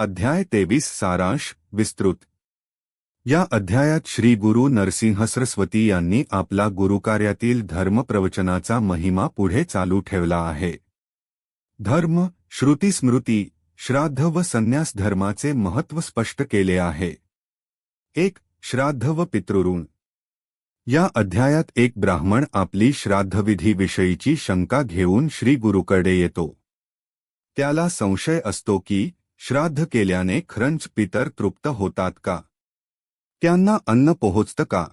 अध्याय तेवीस सारांश विस्तृत. या अध्यायात श्री गुरु नरसिंह सरस्वती यांनी आपला गुरुकार्यातील धर्मप्रवचनाचा महिमा पुढे चालू ठेवला आहे. धर्म श्रुतीस्मृती श्राद्ध व संन्यास धर्माचे महत्त्व स्पष्ट केले आहे. एक श्राद्ध व पितृऋण. या अध्यायात एक ब्राह्मण आपली श्राद्धविधीविषयीची शंका घेऊन श्री गुरुकडे येतो. त्याला संशय असतो की श्राद्ध केल्याने खरंच पितर तृप्त होतात का? त्यांना अन्न पोहोचतं का?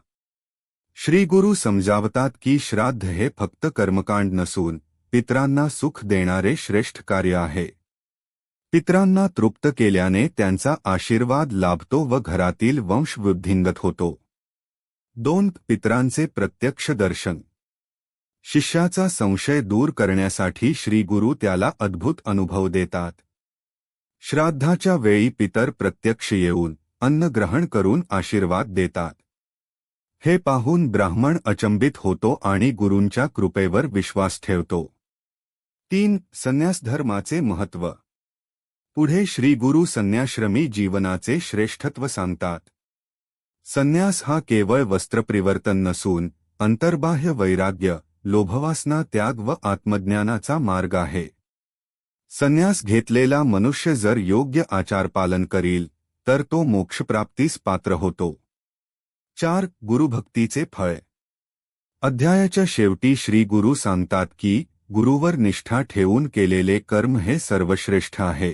श्रीगुरु समजावतात की श्राद्ध हे फक्त कर्मकांड नसून पितरांना सुख देणारे श्रेष्ठ कार्य आहे. पितरांना तृप्त केल्याने त्यांचा आशीर्वाद लाभतो व घरातील वंशवृद्धिंगत होतो. दोन पित्रांचे प्रत्यक्ष दर्शन. शिष्याचा संशय दूर करण्यासाठी श्रीगुरु त्याला अद्भुत अनुभव देतात. श्राद्धाच्या वेळी पितर प्रत्यक्ष येऊन अन्न ग्रहण करून आशीर्वाद देतात. हे पाहून ब्राह्मण अचंबित होतो आणि गुरूंच्या कृपेवर विश्वास ठेवतो. तीन संन्यासधर्माचे महत्त्व. पुढे श्रीगुरु संन्याश्रमी जीवनाचे श्रेष्ठत्व सांगतात. संन्यास हा केवळ वस्त्रपरिवर्तन नसून अंतर्बाह्य वैराग्य लोभवासना त्याग व आत्मज्ञानाचा मार्ग आहे. संन्यास घेतलेला मनुष्य जर योग्य आचारपालन करील तर तो मोक्षप्राप्तीस पात्र होतो. चार गुरुभक्तीचे फळ. अध्यायाच्या शेवटी श्री गुरु सांगतात की गुरुवर निष्ठा ठेवून केलेले कर्म हे सर्वश्रेष्ठ आहे.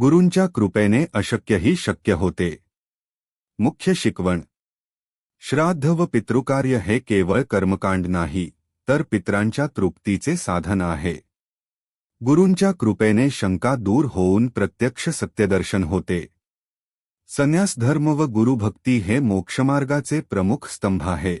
गुरूंच्या कृपेने अशक्यही शक्य होते. मुख्य शिकवण. श्राद्ध व पितृकार्य हे केवळ कर्मकांड नाही तर पितरांच्या तृप्तीचे साधन आहे. गुरूंच्या कृपेने शंका दूर होऊन प्रत्यक्ष सत्यदर्शन होते. संन्यास धर्म व गुरुभक्ती हे मोक्षमार्गाचे प्रमुख स्तंभ आहेत